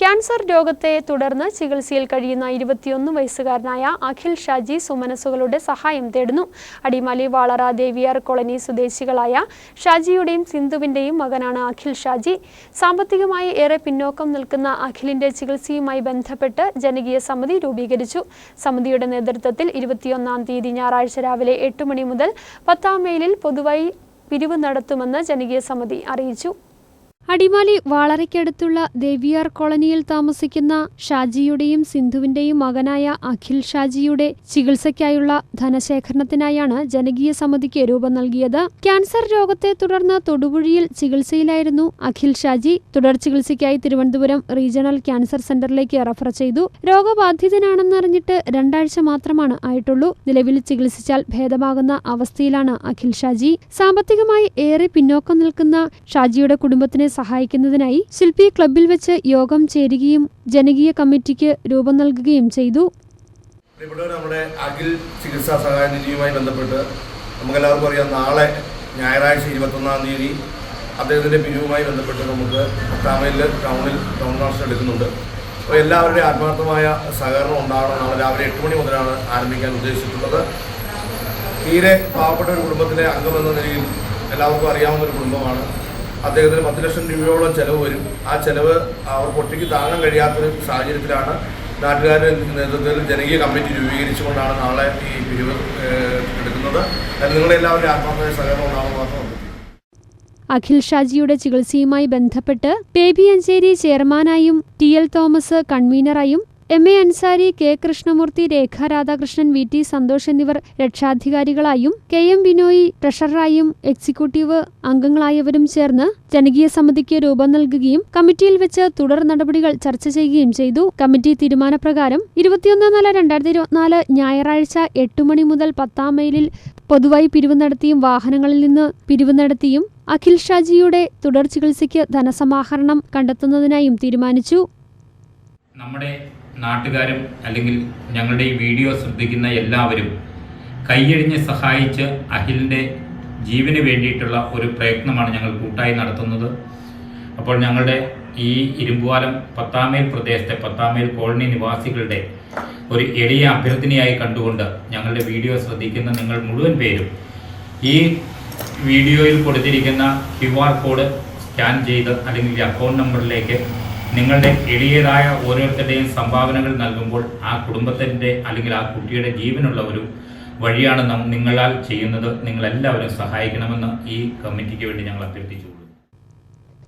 Cancer രോഗത്തെ തുടർന്ന് ചികിത്സയിൽ കഴിയുന്ന ഇരുപത്തിയൊന്ന് വയസ്സുകാരനായ അഖിൽ ഷാജി സുമനസുകളുടെ സഹായം തേടുന്നു. അടിമാലി വാളറ ദേവിയാർ കോളനി സ്വദേശികളായ ഷാജിയുടെയും സിന്ധുവിന്റെയും മകനാണ് അഖിൽ ഷാജി. സാമ്പത്തികമായി ഏറെ പിന്നോക്കം നിൽക്കുന്ന അഖിലിന്റെ ചികിത്സയുമായി ബന്ധപ്പെട്ട് ജനകീയ സമിതി രൂപീകരിച്ചു. സമിതിയുടെ നേതൃത്വത്തിൽ ഇരുപത്തിയൊന്നാം തീയതി ഞായറാഴ്ച രാവിലെ എട്ട് മണി മുതൽ പത്താം മെയിലിൽ പൊതുവായി പിരിവ് നടത്തുമെന്ന് ജനകീയ സമിതി അറിയിച്ചു. അടിമാലി വാളരയ്ക്കടുത്തുള്ള ദേവിയാർ കോളനിയിൽ താമസിക്കുന്ന ഷാജിയുടെയും സിന്ധുവിന്റെയും മകനായ അഖിൽ ഷാജിയുടെ ചികിത്സയ്ക്കായുള്ള ധനശേഖരണത്തിനായാണ് ജനകീയ സമിതിക്ക് രൂപം നൽകിയത്. ക്യാൻസർ രോഗത്തെ തുടർന്ന് തൊടുപുഴയിൽ ചികിത്സയിലായിരുന്നു അഖിൽ ഷാജി. തുടർ ചികിത്സയ്ക്കായി തിരുവനന്തപുരം റീജിയണൽ ക്യാൻസർ സെന്ററിലേക്ക് റഫർ ചെയ്തു. രോഗബാധിതനാണെന്നറിഞ്ഞിട്ട് രണ്ടാഴ്ച മാത്രമാണ് ആയിട്ടുള്ളൂ. നിലവിൽ ചികിത്സിച്ചാൽ ഭേദമാകുന്ന അവസ്ഥയിലാണ് അഖിൽ ഷാജി. സാമ്പത്തികമായി ഏറെ പിന്നോക്കം നിൽക്കുന്ന ഷാജിയുടെ കുടുംബത്തിനെ സഹായിക്കുന്നതിനായി ശില്പി ക്ലബിൽ വെച്ച് യോഗം ചേരുകയും ജനകീയ കമ്മിറ്റിക്ക് രൂപം നൽകുകയും ചെയ്തു. നമ്മുടെ അഖിൽ ചികിത്സാ സഹായ നിധിയുമായി ബന്ധപ്പെട്ട് നമുക്കെല്ലാവർക്കും അറിയാം നാളെ ഞായറാഴ്ച ഇരുപത്തൊന്നാം തീയതി അദ്ദേഹത്തിന്റെ പിരിവുമായി ബന്ധപ്പെട്ട് നമുക്ക് തമിഴിൽ ടൗണിൽ ടൗൺ മാസ്റ്റർ എടുക്കുന്നുണ്ട്. അപ്പോൾ എല്ലാവരുടെയും ആത്മാർത്ഥമായ സഹകരണം ഉണ്ടാകണം നാളെ രാവിലെ എട്ട് മണി മുതലാണ് ആരംഭിക്കാൻ ഉദ്ദേശിച്ചിട്ടുള്ളത്. തീരെ പാവപ്പെട്ട ഒരു കുടുംബത്തിലെ അംഗമെന്ന നിലയിൽ എല്ലാവർക്കും അറിയാവുന്ന ഒരു കുടുംബമാണ്. അദ്ദേഹത്തിന് പത്ത് ലക്ഷം രൂപയോളം ചിലവ് വരും. ആ ചിലവ് അവർക്ക് ഒറ്റയ്ക്ക് താങ്ങാൻ കഴിയാത്തൊരു സാഹചര്യത്തിലാണ് നാട്ടുകാരുടെ നേതൃത്വത്തിൽ ജനകീയ കമ്മിറ്റി രൂപീകരിച്ചുകൊണ്ടാണ് നാളെ ഈ പിരിവ് എടുക്കുന്നത്. എല്ലാവരുടെയും ആത്മാർത്ഥമായ സഹകരണം ഉണ്ടാകുന്ന മാത്രം അഖിൽ ഷാജിയുടെ ചികിത്സയുമായി ബന്ധപ്പെട്ട് ബേബി അഞ്ചേരി ചെയർമാനായും T L Thomas കൺവീനറായും M A Ansari K Krishnamoorthy Rekha Radhakrishnan V T Santhosh എന്നിവർ രക്ഷാധികാരികളായും കെ എം ബിനോയി ട്രഷററായും എക്സിക്യൂട്ടീവ് അംഗങ്ങളായവരും ചേർന്ന് ജനകീയ സമിതിക്ക് രൂപം നൽകുകയും കമ്മിറ്റിയിൽ വെച്ച് തുടർ നടപടികൾ ചർച്ച ചെയ്യുകയും ചെയ്തു. കമ്മിറ്റി തീരുമാനപ്രകാരം ഇരുപത്തിയൊന്ന് നാല് രണ്ടായിരത്തി ഇരുപത്തിനാല് ഞായറാഴ്ച എട്ട് മണി മുതൽ പത്താം മൈലിൽ പൊതുവായി പിരിവ് നടത്തിയും വാഹനങ്ങളിൽ നിന്ന് പിരിവ് നടത്തിയും അഖിൽ ഷാജിയുടെ തുടർ ചികിത്സയ്ക്ക് ധനസമാഹരണം കണ്ടെത്തുന്നതിനായും തീരുമാനിച്ചു. നമ്മുടെ നാട്ടുകാരും അല്ലെങ്കിൽ ഞങ്ങളുടെ ഈ വീഡിയോ ശ്രദ്ധിക്കുന്ന എല്ലാവരും കൈയഴിഞ്ഞ് സഹായിച്ച് അഖിലിന്റെ ജീവന് വേണ്ടിയിട്ടുള്ള ഒരു പ്രയത്നമാണ് ഞങ്ങൾ കൂട്ടായി നടത്തുന്നത്. അപ്പോൾ ഞങ്ങളുടെ ഈ ഇരുമ്പുവാലം പത്താമേൽ പ്രദേശത്തെ പത്താമേൽ കോളനി നിവാസികളുടെ ഒരു എളിയ അഭ്യർത്ഥനയായി കണ്ടുകൊണ്ട് ഞങ്ങളുടെ വീഡിയോ ശ്രദ്ധിക്കുന്ന നിങ്ങൾ മുഴുവൻ പേരും ഈ വീഡിയോയിൽ കൊടുത്തിരിക്കുന്ന ക്യു ആർ കോഡ് സ്കാൻ ചെയ്ത് അല്ലെങ്കിൽ അക്കൗണ്ട് നമ്പറിലേക്ക് നിങ്ങളുടെ എളിയതായ ഓരോരുത്തരുടെയും സംഭാവനകൾ നൽകുമ്പോൾ ആ കുടുംബത്തിന്റെ അല്ലെങ്കിൽ ആ കുട്ടിയുടെ ജീവനുള്ള ഒരു വഴിയാണ് നാം നിങ്ങളാൽ ചെയ്യുന്നത്. നിങ്ങളെല്ലാവരും സഹായിക്കണമെന്ന് ഈ കമ്മിറ്റിക്ക് വേണ്ടി ഞങ്ങൾ അഭ്യർത്ഥിച്ചു.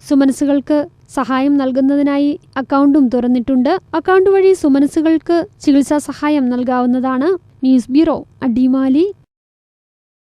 സുമനസുകൾക്ക് സഹായം നൽകുന്നതിനായി അക്കൗണ്ടും തുറന്നിട്ടുണ്ട്. അക്കൗണ്ട് വഴി സുമനസുകൾക്ക് ചികിത്സാ സഹായം നൽകാവുന്നതാണ്. News bureau Adimali.